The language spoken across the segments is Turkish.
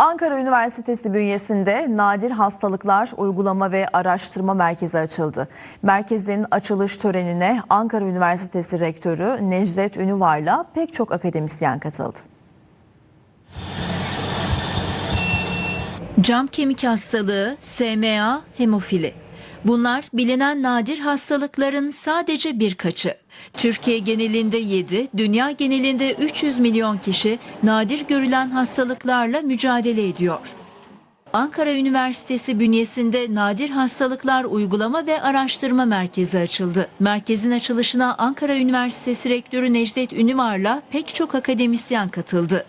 Ankara Üniversitesi bünyesinde Nadir Hastalıklar Uygulama ve Araştırma Merkezi açıldı. Merkezin açılış törenine Ankara Üniversitesi Rektörü Necdet Ünüvar'la pek çok akademisyen katıldı. Cam kemik hastalığı, SMA, hemofili. Bunlar bilinen nadir hastalıkların sadece birkaçı. Türkiye genelinde 7, dünya genelinde 300 milyon kişi nadir görülen hastalıklarla mücadele ediyor. Ankara Üniversitesi bünyesinde Nadir Hastalıklar Uygulama ve Araştırma Merkezi açıldı. Merkezin açılışına Ankara Üniversitesi Rektörü Necdet Ünüvar'la pek çok akademisyen katıldı.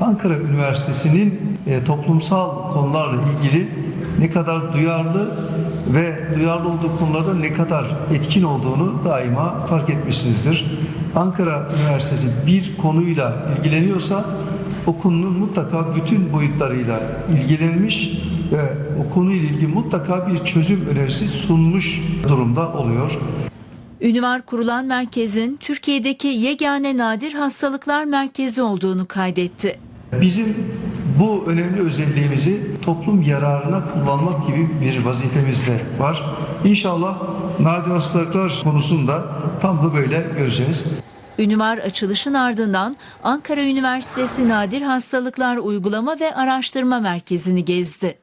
Ankara Üniversitesi'nin e, toplumsal konularla ilgili ne kadar duyarlı ve duyarlı olduğu konularda ne kadar etkin olduğunu daima fark etmişsinizdir. Ankara Üniversitesi bir konuyla ilgileniyorsa o konunun mutlaka bütün boyutlarıyla ilgilenmiş ve o konuyla ilgili mutlaka bir çözüm önerisi sunmuş durumda oluyor. Ünüvar kurulan merkezin Türkiye'deki yegane nadir hastalıklar merkezi olduğunu kaydetti. Bizim bu önemli özelliğimizi toplum yararına kullanmak gibi bir vazifemiz de var. İnşallah nadir hastalıklar konusunda tam da böyle göreceğiz. Ünüvar açılışın ardından Ankara Üniversitesi Nadir Hastalıklar Uygulama ve Araştırma Merkezi'ni gezdi.